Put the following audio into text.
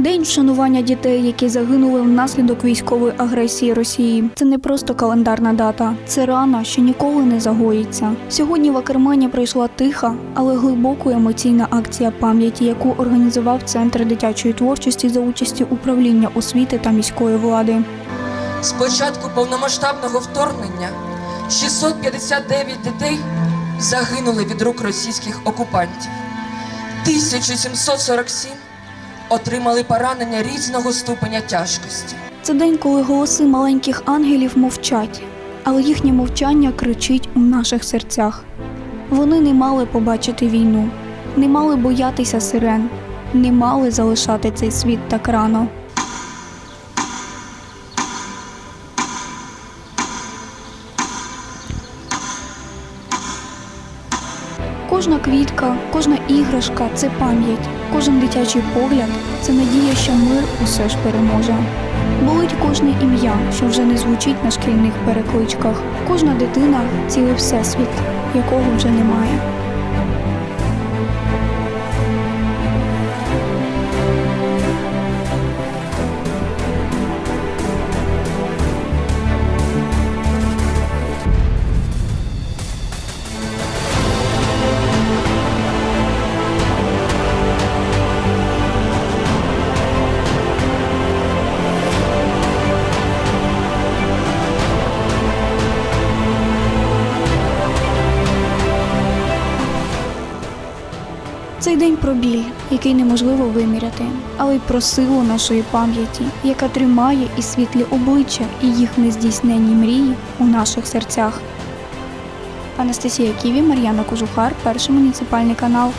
День вшанування дітей, які загинули внаслідок військової агресії Росії. Це не просто календарна дата, це рана, що ніколи не загоїться. Сьогодні в Акермані пройшла тиха, але глибоко емоційна акція пам'яті, яку організував центр дитячої творчості за участі управління освіти та міської влади. З початку повномасштабного вторгнення 659 дітей загинули від рук російських окупантів. 1747 отримали поранення різного ступеня тяжкості. Це день, коли голоси маленьких ангелів мовчать, але їхнє мовчання кричить у наших серцях. Вони не мали побачити війну, не мали боятися сирен, не мали залишати цей світ так рано. Кожна квітка, кожна іграшка це пам'ять, кожен дитячий погляд це надія, що мир усе ж переможе. Болить кожне ім'я, що вже не звучить на шкільних перекличках. Кожна дитина цілий всесвіт, якого вже немає. Цей день про біль, який неможливо виміряти, але й про силу нашої пам'яті, яка тримає і світлі обличчя і їх нездійсненні мрії у наших серцях. Анастасія Ківі, Мар'яна Кожухар, перший муніципальний канал.